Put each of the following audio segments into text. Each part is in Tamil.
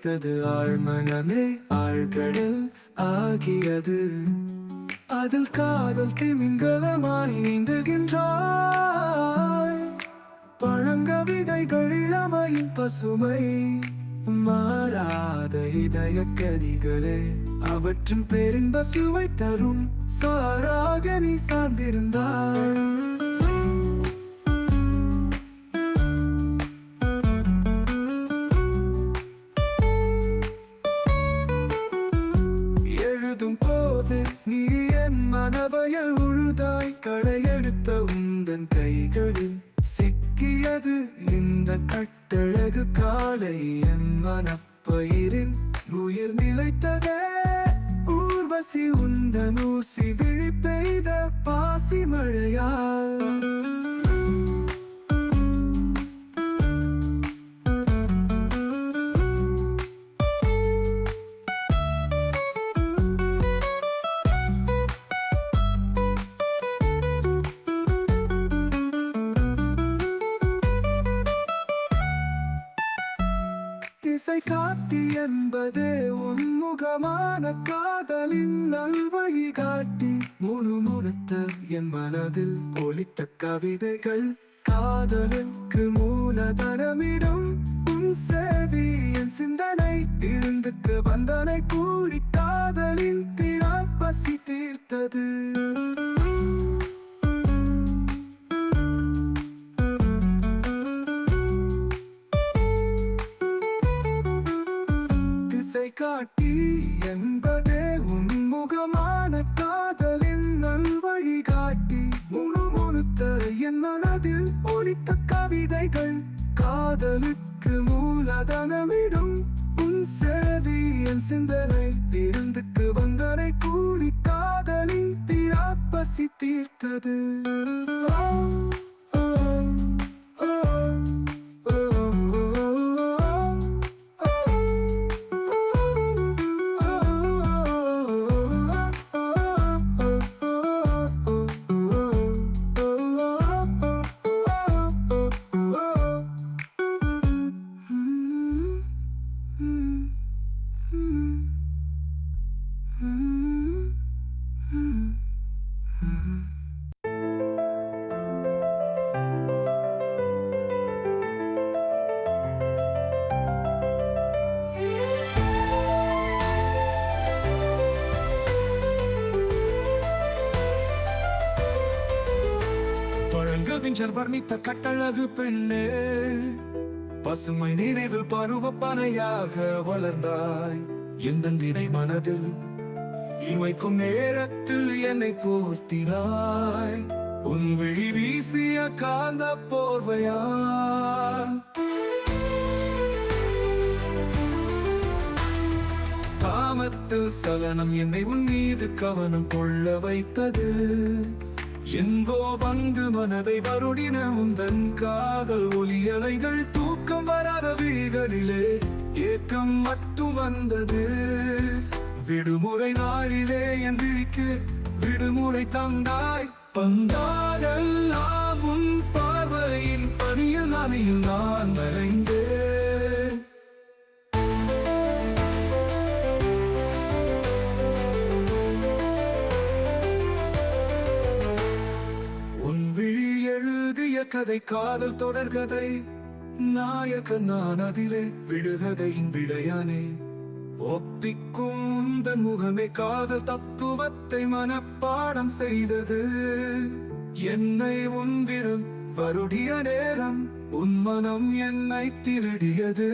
கிடைத்தது வைத்தது ஆழ்மனமே ஆழ்கடல் ஆகியது. அதில் காதல் திமிங்கலமாய் நீந்துகின்றாய். பழங்கவிதைகள் இளமையின் பசுமை. மாறாத இதய கதிகளே அவற்றின் பேரின்ப சுவை தரும் சாராக நீ சார்ந்திருந்தாள் இல்லை என் மனப்பயிரின் உயிர் நிலைத்ததே. ஊர்வசி உண்ட நூசி விழி பெய்த பாசி மழையால். திசை காட்டி என்பதே உன்முகமான காதலின் நல்வழி காட்டி முணுமுணுத்த என் மனதில் ஒலித்த கவிதைகள். காதலுக்கு மூலதனமிடும் உன் சேவி என் சிந்தனை இருந்துக்கு வந்தனை கூடி காதலின் திரா பசி தீர்த்தது. என்பதே உன்முகமான காதலின் நல்வழி காட்டி முணுமுணுத்த என் மனதில் ஒழித்த கவிதைகள். காதலுக்கு மூலதனமிடும் உன் சேதி என் சிந்தனை. விருந்துக்கு வந்தனை கூறி காதலின் தீரா தீர்த்தது. பழங்கவிஞர் வர்ணித்த கட்டழகு பெண்ணே பசுமை நினைவு பருவ பனையாக வளர்ந்தாய். எந்த நினை மனதில் இமைக்கும் நேரத்தில் என்னை போர்த்தினாய். உன் விழி வீசிய காந்த போர்வையா சாமத்து சலனம் என்னை உன் மீது கவனம் கொள்ள வைத்தது. எங்கோ வந்து மனதை வருடின உந்தன் காதல் ஒலியலைகள் தூக்கம் வராத வீடுகளிலே ஏக்கம் மட்டும் வந்தது. விடுமுறை நாளிலே என் விழிக்கு விடுமுறை தந்தாய். பந்தாரெல்லாம் உன் பார்வையின் பணியில் நனையில் நான் மறைந்தேன். எழுதிய கதை காதல் தொடர்கதை நாயக நான் அதிலே விடுகதையின் விடையானே ஒப்பிக்கும் உந்தன் முகமே காதல் தத்துவத்தை மனப்பாடம் செய்தது. என்னை உன் விரல் வருடிய நேரம் உன் மனம் என்னை திருடியது.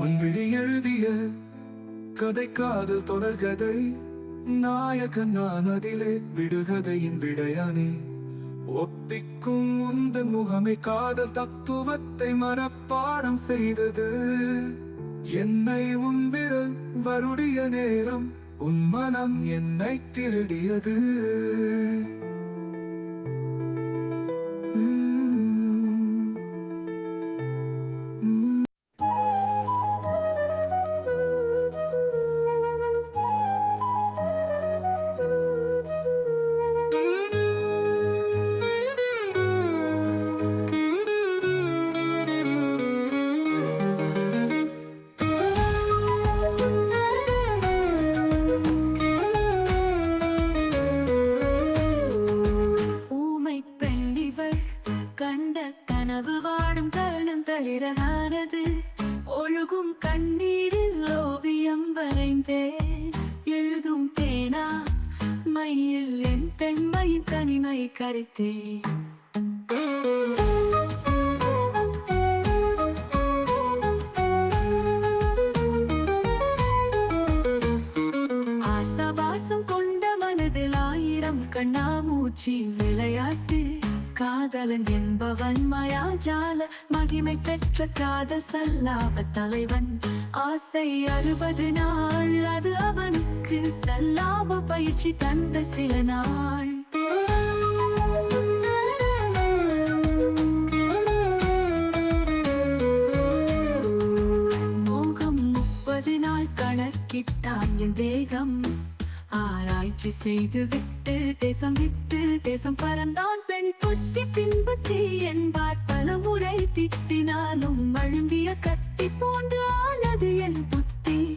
உன் விழி எழுதிய கதை காதல் தொடர்கதை நாயகன் நான் அதிலே விடுகதையின் விடையானே. ஒப்பிக்கும் உந்த முகமை காதல் தத்துவத்தை மனப்பாடம் செய்தது. என்னை உன் விரல் வருடிய நேரம் உன் மனம் என்னை திருடியது. கண்ணீரில் ஓவியம் வரைந்தே எழுதும் தேனா மையில் என் பெண்மை தனிமை கருத்தே ஆசபாசம் கொண்ட மனதில் ஆயிரம் கண்ணாமூச்சி விளையாட்டு. காதலன் என்பவன் மயாஜால மகிமை பெற்ற காதல் சல்லாப தலைவன். ஆசை அறுபது நாள் அது அவனுக்கு சல்லாப பயிற்சி தந்த சில நாள். மோகம் முப்பது நாள் கணக்கிட்டான் என் தேகம். ஆராய்ச்சி செய்து விட்டு தேசம் விட்டு தேசம் பறந்தான் கொட்டி பின்பு என்பார். பல முறை திட்டினாலும் அழுங்கிய கத்தி போன்று ஆனது என் புத்தி.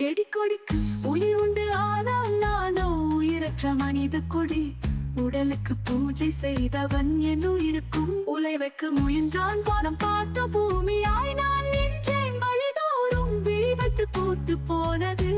கெடிக்கொடிக்கு உயிர் உண்டு. ஆனால் நானோ உயிரற்ற மனித கொடி. உடலுக்கு பூஜை செய்தவன் என் உயிருக்கும். உழைவைக்கு முயன்றான். பணம் பார்த்த பூமியாய் நான் பூத்து போனது.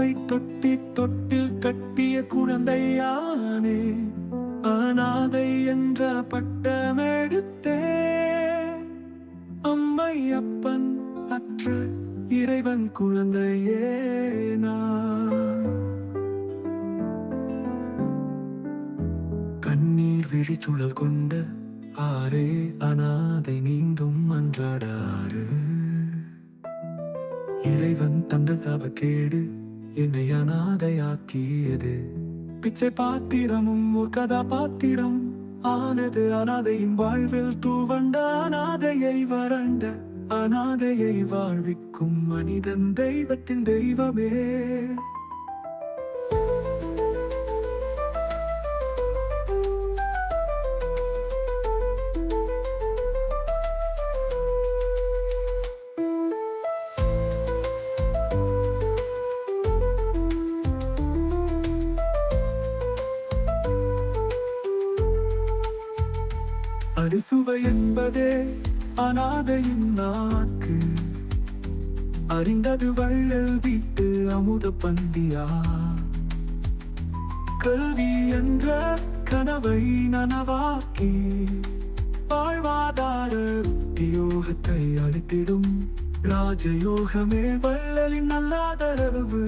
குப்பை தொட்டி தொட்டில் கட்டிய குழந்தையானே அனாதை என்ற பட்டமெடுத்தே அம்மை அப்பன் அற்ற இறைவன் குழந்தையே கண்ணீர் விழிச்சுழல் கொண்ட ஆரே அனாதை நீந்தும் அன்றாடாறு. இறைவன் தந்த சாபக்கேடு என்னை அனாதையாக்கியது. பிச்சை பாத்திரமும் ஒரு கதாபாத்திரம் ஆனது. அனாதையின் வாழ்வில் தூவண்ட அனாதையை வறண்ட அனாதையை வாழ்விக்கும் மனிதன் தெய்வத்தின் தெய்வமே. அறுசுவை என்பதே அநாதையின் நாக்கு அறிந்தது வள்ளல் வீட்டு அமுத பந்தியா. கல்வி என்ற கனவை நனவாக்கி வாழ்வாதார யோகத்தை அளித்திடும் ராஜயோகமே வள்ளலின் நல்லாதரவு.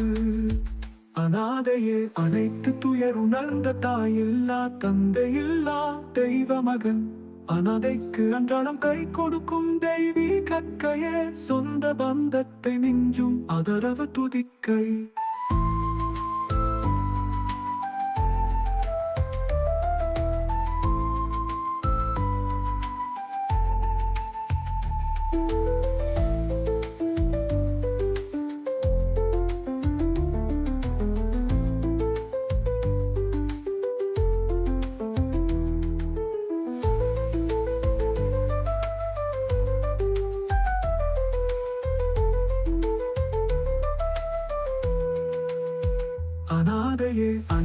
அநாதையே அனைத்து துயர் உணர்ந்த தாயில்லா தந்தையில்லா தெய்வ மகன். அனதைக்கு அன்றாடம் கை கொடுக்கும் தெய்வீ கக்கையே சொந்த பந்தத்தை நெஞ்சும் அதரவு துதிக்கை.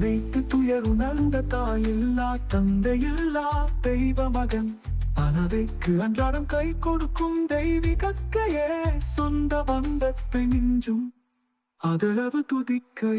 நினைத்து துயருணர்ந்த தாயில்லா தந்தையில்லா தெய்வ மகன் அனதைக்கு அன்றாடம் கை கொடுக்கும் தெய்வீகக்கையே சொந்த பந்தத்தை மிஞ்சும். அதளவு துதிக்கை